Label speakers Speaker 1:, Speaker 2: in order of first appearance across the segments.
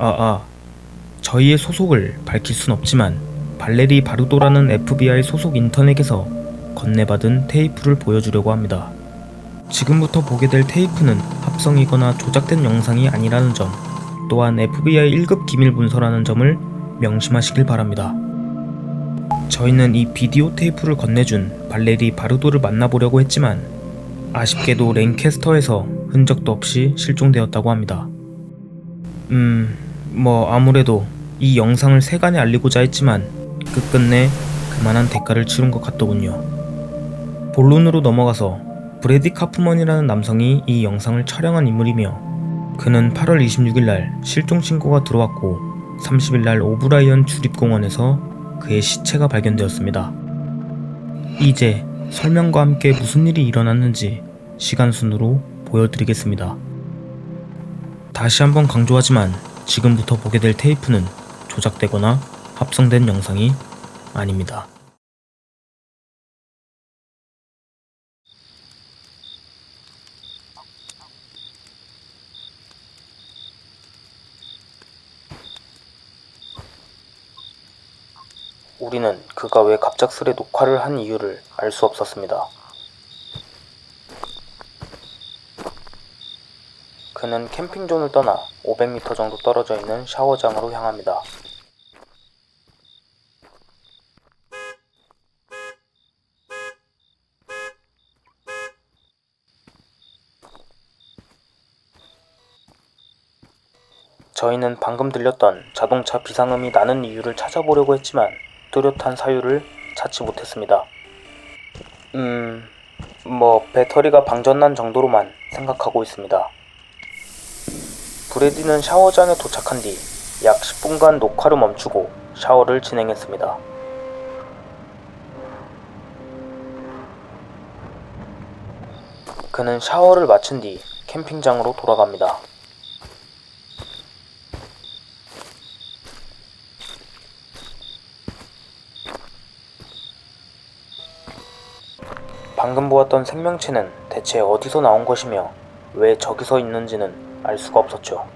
Speaker 1: 아, 아. 저희의 소속을 밝힐 순 없지만 발레리 바르도라는 FBI 소속 인턴에게서 건네받은 테이프를 보여주려고 합니다. 지금부터 보게 될 테이프는 합성이거나 조작된 영상이 아니라는 점, 또한 FBI 1급 기밀 문서라는 점을 명심하시길 바랍니다. 저희는 이 비디오 테이프를 건네준 발레리 바르도를 만나보려고 했지만 아쉽게도 랭캐스터에서 흔적도 없이 실종되었다고 합니다. 음, 뭐 아무래도 이 영상을 세간에 알리고자 했지만 끝끝내 그만한 대가를 치른 것 같더군요. 본론으로 넘어가서 브래디 카프먼이라는 남성이 이 영상을 촬영한 인물이며 그는 8월 26일 날 실종 신고가 들어왔고 30일 날 오브라이언 주립공원에서 그의 시체가 발견되었습니다. 이제 설명과 함께 무슨 일이 일어났는지 시간 순으로 보여드리겠습니다. 다시 한번 강조하지만 지금부터 보게 될 테이프는 조작되거나 합성된 영상이 아닙니다. 우리는 그가 왜 갑작스레 녹화를 한 이유를 알 수 없었습니다. 그는 캠핑존을 떠나 500m 정도 떨어져 있는 샤워장으로 향합니다. 저희는 방금 들렸던 자동차 비상음이 나는 이유를 찾아보려고 했지만 뚜렷한 사유를 찾지 못했습니다. 음, 뭐 배터리가 방전난 정도로만 생각하고 있습니다. 브래디는 샤워장에 도착한 뒤 약 10분간 녹화를 멈추고 샤워를 진행했습니다. 그는 샤워를 마친 뒤 캠핑장으로 돌아갑니다. 방금 보았던 생명체는 대체 어디서 나온 것이며 왜 저기 서 있는지는 알 수가 없었죠.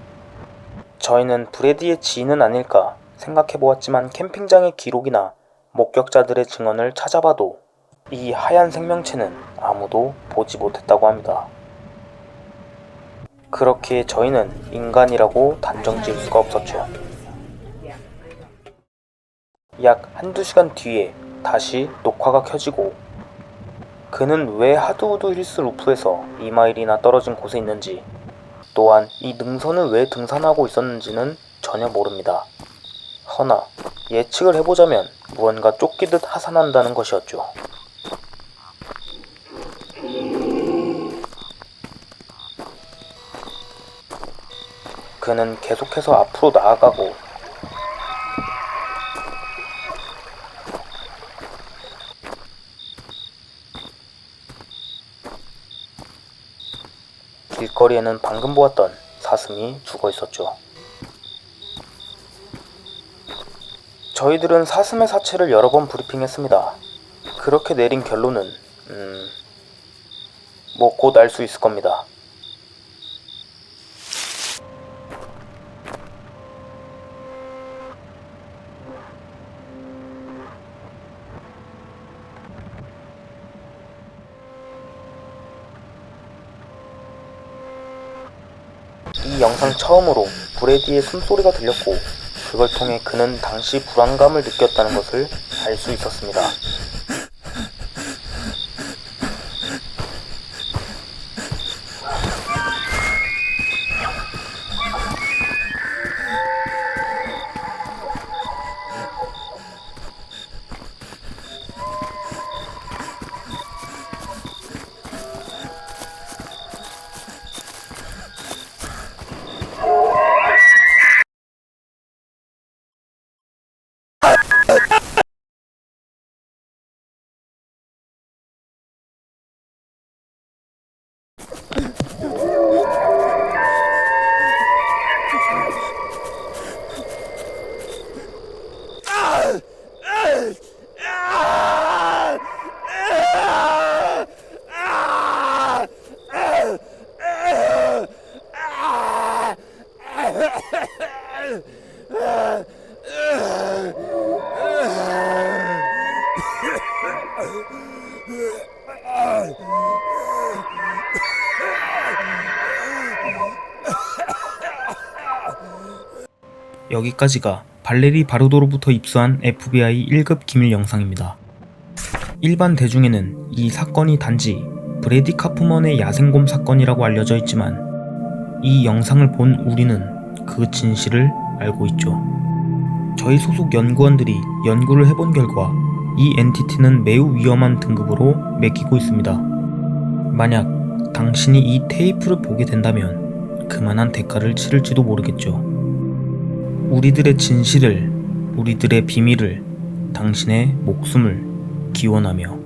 Speaker 1: 저희는 브래디의 지인은 아닐까 생각해 보았지만 캠핑장의 기록이나 목격자들의 증언을 찾아봐도 이 하얀 생명체는 아무도 보지 못했다고 합니다. 그렇기에 저희는 인간이라고 단정 지을 수가 없었죠. 약 한두 시간 뒤에 다시 녹화가 켜지고 그는 왜 하드우드 힐스 루프에서 2마일이나 떨어진 곳에 있는지 또한 이 능선을 왜 등산하고 있었는지는 전혀 모릅니다. 허나 예측을 해보자면 무언가 쫓기듯 하산한다는 것이었죠. 그는 계속해서 앞으로 나아가고 길거리에는 방금 보았던 사슴이 죽어 있었죠. 저희들은 사슴의 사체를 여러 번 브리핑했습니다. 그렇게 내린 결론은, 음, 뭐 곧 알 수 있을 겁니다. 이 영상 처음으로 브래디의 숨소리가 들렸고 그걸 통해 그는 당시 불안감을 느꼈다는 것을 알 수 있었습니다. 여기까지가 발레리 바르도로부터 입수한 FBI 1급 기밀 영상입니다. 일반 대중에는 이 사건이 단지 브레디 카프먼의 야생곰 사건이라고 알려져 있지만 이 영상을 본 우리는 그 진실을 알고 있죠. 저희 소속 연구원들이 연구를 해본 결과 이 엔티티는 매우 위험한 등급으로 매기고 있습니다. 만약 당신이 이 테이프를 보게 된다면 그만한 대가를 치를지도 모르겠죠. 우리들의 진실을, 우리들의 비밀을, 당신의 목숨을 기원하며